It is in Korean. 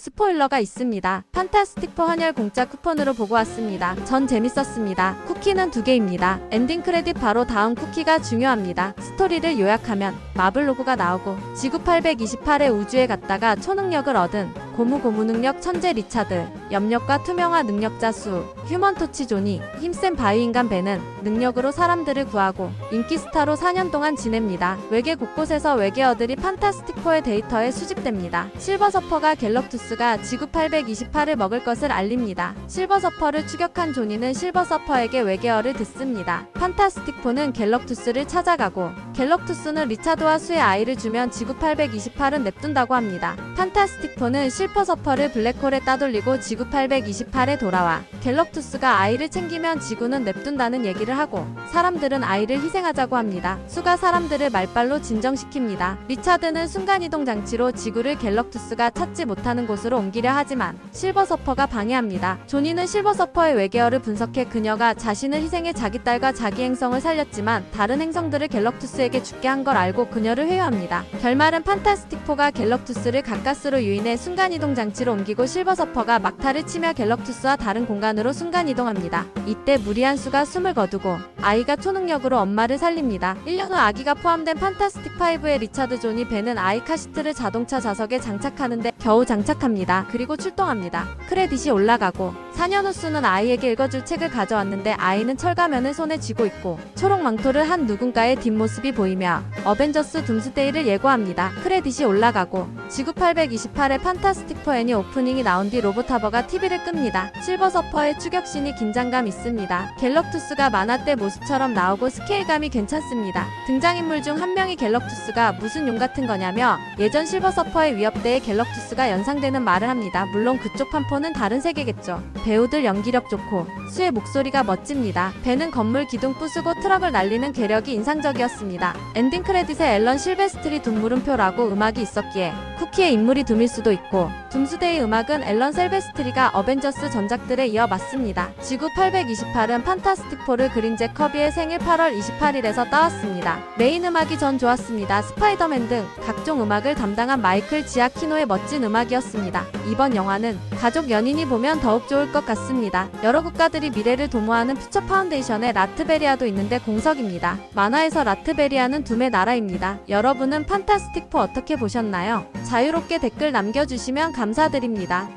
스포일러가 있습니다. 판타스틱4 헌혈 공짜 쿠폰으로 보고 왔습니다. 전 재밌었습니다. 쿠키는 두 개입니다. 엔딩 크레딧 바로 다음 쿠키가 중요합니다. 스토리를 요약하면 마블 로고가 나오고 지구 828의 우주에 갔다가 초능력을 얻은 고무고무 능력 천재 리차드, 염력과 투명화 능력자 수, 휴먼 토치 조니, 힘센 바위 인간 벤은 능력으로 사람들을 구하고 인기 스타로 4년 동안 지냅니다. 외계 곳곳에서 외계어들이 판타스틱4의 데이터에 수집됩니다. 실버 서퍼가 갤럭투스가 지구 828을 먹을 것을 알립니다. 실버 서퍼를 추격한 조니는 실버 서퍼에게 외계어를 듣습니다. 판타스틱4는 갤럭투스를 찾아가고 갤럭투스는 리차드와 수의 아이를 주면 지구 828은 냅둔다고 합니다. 판타스틱4는 실버 서퍼를 블랙홀에 따돌리고 지구 828에 돌아와 갤럭투스가 아이를 챙기면 지구는 냅둔다는 얘기를 하고 사람들은 아이를 희생하자고 합니다. 수가 사람들을 말빨로 진정시킵니다. 리차드는 순간이동 장치로 지구를 갤럭투스가 찾지 못하는 곳으로 옮기려 하지만 실버 서퍼가 방해합니다. 조니는 실버 서퍼의 외계어를 분석해 그녀가 자신을 희생해 자기 딸과 자기 행성을 살렸지만 다른 행성들을 갤럭투스에 게 죽게 한 걸 알고 그녀를 회유합니다. 결말은 판타스틱4가 갤럭투스를 가까스로 유인해 순간이동 장치로 옮기고 실버 서퍼가 막타를 치며 갤럭투스와 다른 공간으로 순간이동합니다. 이때 무리한 수가 숨을 거두고 아이가 초능력으로 엄마를 살립니다. 1년 후 아기가 포함된 판타스틱5의 리차드 존이 배는 아이 카시트를 자동차 좌석에 장착하는데 겨우 장착합니다. 그리고 출동합니다. 크레딧이 올라가고 4년 후 수는 아이에게 읽어줄 책을 가져왔는데 아이는 철가면을 손에 쥐고 있고 초록 망토를 한 누군가의 뒷모습이 보이며 어벤져스 둠스데이를 예고합니다. 크레딧이 올라가고 지구 828의 판타스틱4 애니 오프닝이 나온 뒤 로봇하버가 TV를 끕니다. 실버 서퍼의 추격신이 긴장감 있습니다. 갤럭투스가 만화 때 모습처럼 나오고 스케일감이 괜찮습니다. 등장인물 중 한 명이 갤럭투스가 무슨 용 같은 거냐며 예전 실버 서퍼의 위협대에 갤럭투스가 연상되는 말을 합니다. 물론 그쪽 판포는 다른 세계겠죠. 배우들 연기력 좋고 수의 목소리가 멋집니다. 배는 건물 기둥 부수고 트럭을 날리는 괴력이 인상적이었습니다. 엔딩 크레딧에 앨런 실베스트리 둠물음표라고 음악이 있었기에 쿠키의 인물이 둠일 수도 있고 둠스데이 음악은 앨런 셀베스트리가 어벤져스 전작들에 이어 맞습니다. 지구 828은 판타스틱4를 그린 잭 커비의 생일 8월 28일에서 따왔습니다. 메인 음악이 전 좋았습니다. 스파이더맨 등 각종 음악을 담당한 마이클 지아키노의 멋진 음악이었습니다. 이번 영화는 가족 연인이 보면 더욱 좋을 것 같습니다. 여러 국가들이 미래를 도모하는 퓨처 파운데이션의 라트베리아도 있는데 공석입니다. 만화에서 라트베리아는 둠의 나라입니다. 여러분은 판타스틱4 어떻게 보셨나요? 자유롭게 댓글 남겨주시면 감사드립니다.